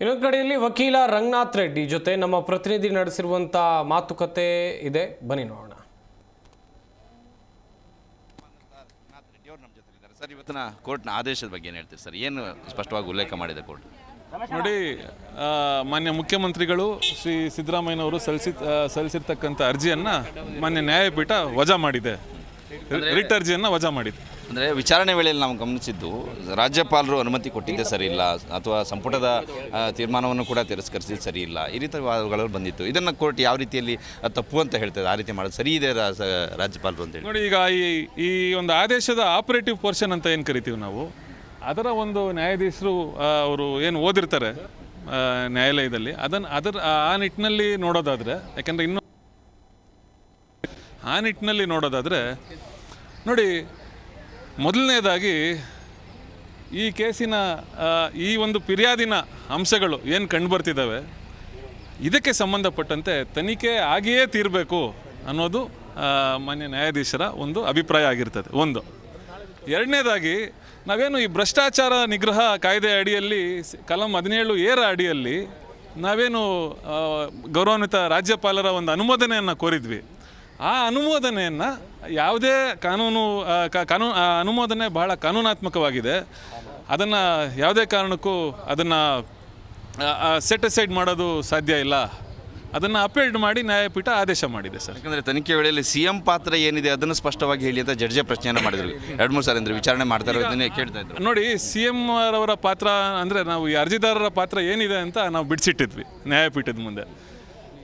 ಇನ್ನೊಂದು ಕಡೆಯಲ್ಲಿ ವಕೀಲ ರಂಗನಾಥ್ ರೆಡ್ಡಿ ಜೊತೆ ನಮ್ಮ ಪ್ರತಿನಿಧಿ ನಡೆಸಿರುವಂಥ ಮಾತುಕತೆ ಇದೆ. ಬನ್ನಿ ನೋಡೋಣ. ಸರ್ ಇವತ್ತಿನ ಕೋರ್ಟ್ನ ಆದೇಶದ ಬಗ್ಗೆ ಏನು ಹೇಳ್ತೀರಿ ಸರ್? ಏನು ಸ್ಪಷ್ಟವಾಗಿ ಉಲ್ಲೇಖ ಮಾಡಿದೆ ಕೋರ್ಟ್? ನೋಡಿ ಆ, ಮಾನ್ಯ ಮುಖ್ಯಮಂತ್ರಿಗಳು ಶ್ರೀ ಸಿದ್ದರಾಮಯ್ಯನವರು ಸಲ್ಲಿಸಿ ಸಲ್ಲಿಸಿರ್ತಕ್ಕಂಥ ಅರ್ಜಿಯನ್ನು ಮಾನ್ಯ ನ್ಯಾಯಪೀಠ ವಜಾ ಮಾಡಿದೆ. ರಿಟ್ ಅರ್ಜಿಯನ್ನು ವಜಾ ಮಾಡಿದೆ. ಅಂದರೆ ವಿಚಾರಣೆ ವೇಳೆಯಲ್ಲಿ ನಾವು ಗಮನಿಸಿದ್ದು, ರಾಜ್ಯಪಾಲರು ಅನುಮತಿ ಕೊಟ್ಟಿದ್ದೇ ಸರಿಯಿಲ್ಲ ಅಥವಾ ಸಂಪುಟದ ತೀರ್ಮಾನವನ್ನು ಕೂಡ ತಿರಸ್ಕರಿಸಿದ್ದು ಸರಿ ಇಲ್ಲ, ಈ ರೀತಿ ವಾದಗಳು ಬಂದಿತ್ತು. ಇದನ್ನು ಕೋರ್ಟ್ ಯಾವ ರೀತಿಯಲ್ಲಿ ತಪ್ಪು ಅಂತ ಹೇಳ್ತದೆ, ಆ ರೀತಿ ಮಾಡೋದು ಸರಿ ಇದೆ ರಾಜ್ಯಪಾಲರು ಅಂತೇಳಿ ನೋಡಿ, ಈಗ ಈ ಈ ಒಂದು ಆದೇಶದ ಆಪರೇಟಿವ್ ಪೋರ್ಷನ್ ಅಂತ ಏನು ಕರಿತೀವಿ ನಾವು? ಅದರ ಒಂದು ನ್ಯಾಯಾಧೀಶರು ಅವರು ಏನು ಓದಿರ್ತಾರೆ ನ್ಯಾಯಾಲಯದಲ್ಲಿ ಅದನ್ನು ಅದರ ಆ ನಿಟ್ಟಿನಲ್ಲಿ ನೋಡೋದಾದರೆ, ಯಾಕೆಂದರೆ ಇನ್ನೂ ಆ ನಿಟ್ಟಿನಲ್ಲಿ ನೋಡೋದಾದರೆ, ನೋಡಿ ಮೊದಲನೇದಾಗಿ ಈ ಕೇಸಿನ ಈ ಒಂದು ಫಿರ್ಯಾದಿನ ಅಂಶಗಳು ಏನು ಕಂಡುಬರ್ತಿದ್ದಾವೆ, ಇದಕ್ಕೆ ಸಂಬಂಧಪಟ್ಟಂತೆ ತನಿಖೆ ಆಗಿಯೇ ತೀರಬೇಕು ಅನ್ನೋದು ಮಾನ್ಯ ನ್ಯಾಯಾಧೀಶರ ಒಂದು ಅಭಿಪ್ರಾಯ ಆಗಿರ್ತದೆ. ಒಂದು. ಎರಡನೇದಾಗಿ, ನಾವೇನು ಈ ಭ್ರಷ್ಟಾಚಾರ ನಿಗ್ರಹ ಕಾಯ್ದೆ ಅಡಿಯಲ್ಲಿ, ಕಲಂ ಹದಿನೇಳು ಏರ ಅಡಿಯಲ್ಲಿ ನಾವೇನು ಗೌರವಾನ್ವಿತ ರಾಜ್ಯಪಾಲರ ಒಂದು ಅನುಮೋದನೆಯನ್ನು ಕೋರಿದ್ವಿ. ಆ ಅನುಮೋದನೆಯನ್ನು ಯಾವುದೇ ಕಾನೂನು ಕಾನೂನು ಆ ಅನುಮೋದನೆ ಬಹಳ ಕಾನೂನಾತ್ಮಕವಾಗಿದೆ. ಅದನ್ನು ಯಾವುದೇ ಕಾರಣಕ್ಕೂ ಅದನ್ನು ಸೆಟ್ ಅಸೈಡ್ ಮಾಡೋದು ಸಾಧ್ಯ ಇಲ್ಲ. ಅದನ್ನು ಅಪೀಲ್ಡ್ ಮಾಡಿ ನ್ಯಾಯಪೀಠ ಆದೇಶ ಮಾಡಿದೆ ಸರ್. ಯಾಕಂದರೆ ತನಿಖೆ ವೇಳೆಯಲ್ಲಿ ಸಿ ಎಂ ಪಾತ್ರ ಏನಿದೆ ಅದನ್ನು ಸ್ಪಷ್ಟವಾಗಿ ಹೇಳಿ ಅಂತ ಜಡ್ಜೆ ಪ್ರಶ್ನೆಯನ್ನು ಮಾಡಿದ್ರು. ಎರಡು ಮೂರು ಸಾರಿ ಅಂದರೆ ವಿಚಾರಣೆ ಮಾಡ್ತಾ ಇರೋದನ್ನೇ ಕೇಳ್ತಾ ಇದ್ರು. ನೋಡಿ ಸಿ ಎಂ ಅವರ ಪಾತ್ರ ಅಂದರೆ ನಾವು ಈ ಅರ್ಜಿದಾರರ ಪಾತ್ರ ಏನಿದೆ ಅಂತ ನಾವು ಬಿಡಿಸಿಟ್ಟಿದ್ವಿ ನ್ಯಾಯಪೀಠದ ಮುಂದೆ.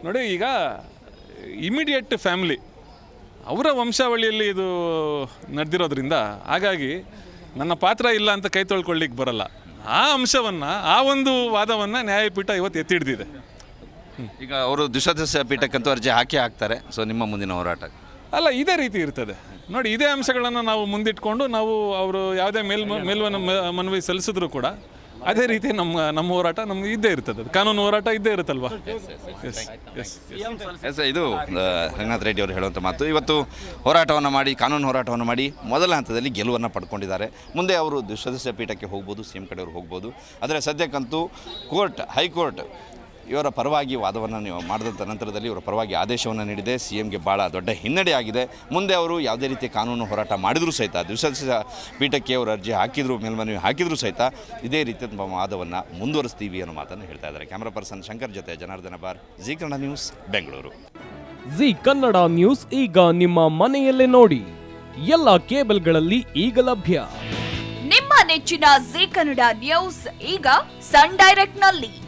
ನೋಡಿ ಈಗ ಇಮಿಡಿಯೇಟ್ ಫ್ಯಾಮಿಲಿ ಅವರ ವಂಶಾವಳಿಯಲ್ಲಿ ಇದು ನಡೆದಿರೋದ್ರಿಂದ ಹಾಗಾಗಿ ನನ್ನ ಪಾತ್ರ ಇಲ್ಲ ಅಂತ ಕೈ ತೊಳ್ಕೊಳ್ಳಿಕ್ಕೆ ಬರಲ್ಲ. ಆ ಅಂಶವನ್ನು ಆ ಒಂದು ವಾದವನ್ನು ನ್ಯಾಯಪೀಠ ಇವತ್ತು ಎತ್ತಿ ಹಿಡ್ದಿದೆ ಈಗ ಅವರು ದ್ವಿಸದಸ್ಯ ಪೀಠಕ್ಕಂತೂ ಅರ್ಜಿ ಹಾಕಿ ಹಾಕ್ತಾರೆ ಸೊ ನಿಮ್ಮ ಮುಂದಿನ ಹೋರಾಟ. ಅಲ್ಲ ಇದೇ ರೀತಿ ಇರ್ತದೆ. ನೋಡಿ ಇದೇ ಅಂಶಗಳನ್ನು ನಾವು ಮುಂದಿಟ್ಕೊಂಡು ನಾವು ಅವರು ಯಾವುದೇ ಮೇಲ್ ಮೇಲ್ವನ ಮನವಿ ಸಲ್ಲಿಸಿದ್ರು ಕೂಡ ಅದೇ ರೀತಿ ನಮ್ಮ ನಮ್ಮ ಹೋರಾಟ ನಮ್ಗೆ ಇದ್ದೇ ಇರ್ತದೆ. ಅದು. ಕಾನೂನು ಹೋರಾಟ ಇದ್ದೇ ಇರುತ್ತಲ್ವಾ? ಎಸ್ ಎಸ್ ಎಸ್ ಇದು ರಂಗನಾಥ್ ರೆಡ್ಡಿ ಅವರು ಹೇಳುವಂಥ ಮಾತು. ಇವತ್ತು ಹೋರಾಟವನ್ನು ಮಾಡಿ ಕಾನೂನು ಹೋರಾಟವನ್ನು ಮಾಡಿ ಮೊದಲ ಹಂತದಲ್ಲಿ ಗೆಲುವನ್ನು ಪಡ್ಕೊಂಡಿದ್ದಾರೆ. ಮುಂದೆ ಅವರು ಸದಸ್ಯ ಪೀಠಕ್ಕೆ ಹೋಗ್ಬೋದು ಸಿ ಎಂ ಕಡೆಯವರು ಹೋಗ್ಬೋದು. ಆದರೆ ಸದ್ಯಕ್ಕಂತೂ ಕೋರ್ಟ್ ಹೈಕೋರ್ಟ್ ಇವರ ಪರವಾಗಿ ವಾದವನ್ನು ನೀವು ಮಾಡಿದಂಥ ನಂತರದಲ್ಲಿ ಇವರ ಪರವಾಗಿ ಆದೇಶವನ್ನು ನೀಡಿದೆ. ಸಿ ಎಂಗೆ ಭಾಳ ದೊಡ್ಡ ಹಿನ್ನಡೆಯಾಗಿದೆ ಮುಂದೆ ಅವರು ಯಾವುದೇ ರೀತಿ ಕಾನೂನು ಹೋರಾಟ ಮಾಡಿದರೂ ಸಹಿತ ದಿವಸ ಪೀಠಕ್ಕೆ ಅವರು ಅರ್ಜಿ ಹಾಕಿದ್ರು ಮೇಲ್ಮನವಿ ಹಾಕಿದರೂ ಸಹಿತ ಇದೇ ರೀತಿಯ ನಮ್ಮ ವಾದವನ್ನು ಮುಂದುವರಿಸ್ತೀವಿ ಅನ್ನೋ ಮಾತನ್ನು ಹೇಳ್ತಾ ಇದ್ದಾರೆ. ಕ್ಯಾಮ್ರಾ ಪರ್ಸನ್ ಶಂಕರ್ ಜೊತೆ Janardhana bar Zee Kannada news Bengaluru. Zee Kannada news ಈಗ ನಿಮ್ಮ ಮನೆಯಲ್ಲೇ ನೋಡಿ. ಎಲ್ಲ ಕೇಬಲ್ಗಳಲ್ಲಿ ಈಗ ಲಭ್ಯ. ನಿಮ್ಮ ನೆಚ್ಚಿನ ಜಿ ಕನ್ನಡ ನ್ಯೂಸ್ ಈಗ ಸನ್ ಡೈರೆಕ್ಟ್ನಲ್ಲಿ